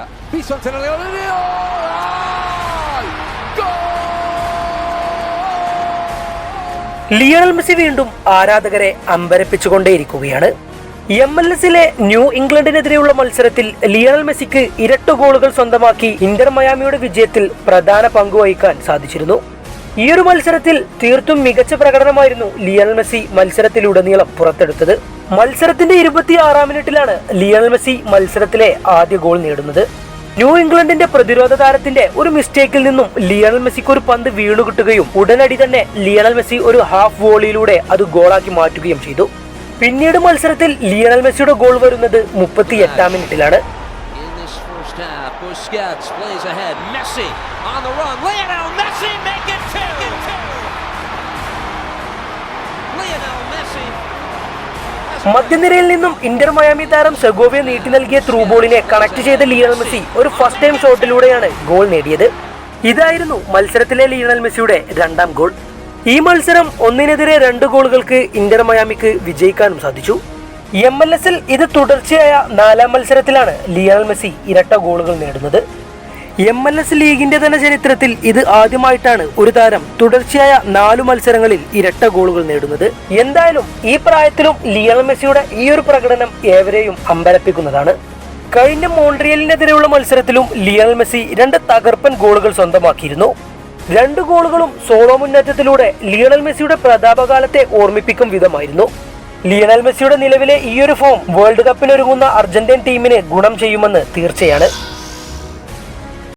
Pereira. Piso ante Leo Leo. Lionel Messi വീണ്ടും ആരാധകരെ അമ്പരപ്പിച്ചുകൊണ്ടേയിരിക്കുകയാണ് എം എൽ എസിലെ ന്യൂ ഇംഗ്ലണ്ടിനെതിരെയുള്ള മത്സരത്തിൽ ലിയണൽ മെസ്സിക്ക് ഇരട്ട ഗോളുകൾ സ്വന്തമാക്കി ഇന്റർ മയാമിയുടെ വിജയത്തിൽ പ്രധാന പങ്കുവഹിക്കാൻ സാധിച്ചിരുന്നു ഈ ഒരു മത്സരത്തിൽ തീർത്തും മികച്ച പ്രകടനമായിരുന്നു ലിയണൽ മെസ്സി മത്സരത്തിലുടനീളം പുറത്തെടുത്തത്. മത്സരത്തിന്റെ ഇരുപത്തിയാറാം മിനിറ്റിലാണ് ലിയണൽ മെസ്സി മത്സരത്തിലെ ആദ്യ ഗോൾ നേടുന്നത്. ന്യൂ ഇംഗ്ലണ്ടിന്റെ പ്രതിരോധ താരത്തിന്റെ ഒരു മിസ്റ്റേക്കിൽ നിന്നും ലിയണൽ മെസ്സിക്ക് ഒരു പന്ത് വീണു കിട്ടുകയും ഉടനടി തന്നെ ലിയണൽ മെസ്സി ഒരു ഹാഫ് വോളിയിലൂടെ അത് ഗോളാക്കി മാറ്റുകയും ചെയ്തു. പിന്നീട് മത്സരത്തിൽ ലിയണൽ മെസ്സിയുടെ ഗോൾ വരുന്നത് മുപ്പത്തി എട്ടാം മിനിറ്റിലാണ്. Busquets plays ahead. Messi on the run. Lionel Messi make it two. Lionel Messi. മധ്യനിരയിൽ നിന്നും ഇന്റർ മയാമി താരം സെഗോവിയ നീട്ടി നൽകിയ ത്രൂ ബോളിനെ കണക്ട് ചെയ്ത ലിയണൽ മെസ്സി ഒരു ഫസ്റ്റ് ടൈം ഷോട്ടിലൂടെയാണ് ഗോൾ നേടിയത് ഇതായിരുന്നു മത്സരത്തിലെ ലിയണൽ മെസ്സിയുടെ രണ്ടാം ഗോൾ ഈ മത്സരം ഒന്നിനെതിരെ രണ്ട് ഗോളുകൾക്ക് ഇന്റർ മയാമിക്ക് വിജയിക്കാനും സാധിച്ചു എം എൽ എസിൽ ഇത് തുടർച്ചയായ നാലാം മത്സരത്തിലാണ് ലിയണൽ മെസ്സി ഇരട്ട ഗോളുകൾ നേടുന്നത്. എം എൽ എസ് ലീഗിന്റെ തന്നെ ചരിത്രത്തിൽ ഇത് ആദ്യമായിട്ടാണ് ഒരു താരം തുടർച്ചയായ നാലു മത്സരങ്ങളിൽ ഇരട്ട ഗോളുകൾ നേടുന്നത്. എന്തായാലും ഈ പ്രായത്തിലും ലിയണൽ മെസ്സിയുടെ ഈ ഒരു പ്രകടനം ഏവരെയും അമ്പരപ്പിക്കുന്നതാണ്. കഴിഞ്ഞ മോൺട്രിയലിനെതിരെയുള്ള മത്സരത്തിലും ലിയണൽ മെസ്സി രണ്ട് തകർപ്പൻ ഗോളുകൾ സ്വന്തമാക്കിയിരുന്നു. രണ്ട് ഗോളുകളും സോളോ മുന്നേറ്റത്തിലൂടെ ലിയണൽ മെസ്സിയുടെ പ്രതാപകാലത്തെ ഓർമ്മിപ്പിക്കും വിധമായിരുന്നു. ലിയണൽ മെസ്സിയുടെ നിലവിലെ ഈ ഒരു ഫോം വേൾഡ് കപ്പിനൊരുങ്ങുന്ന അർജന്റീൻ ടീമിന് ഗുണം ചെയ്യുമെന്ന് തീർച്ചയാണ്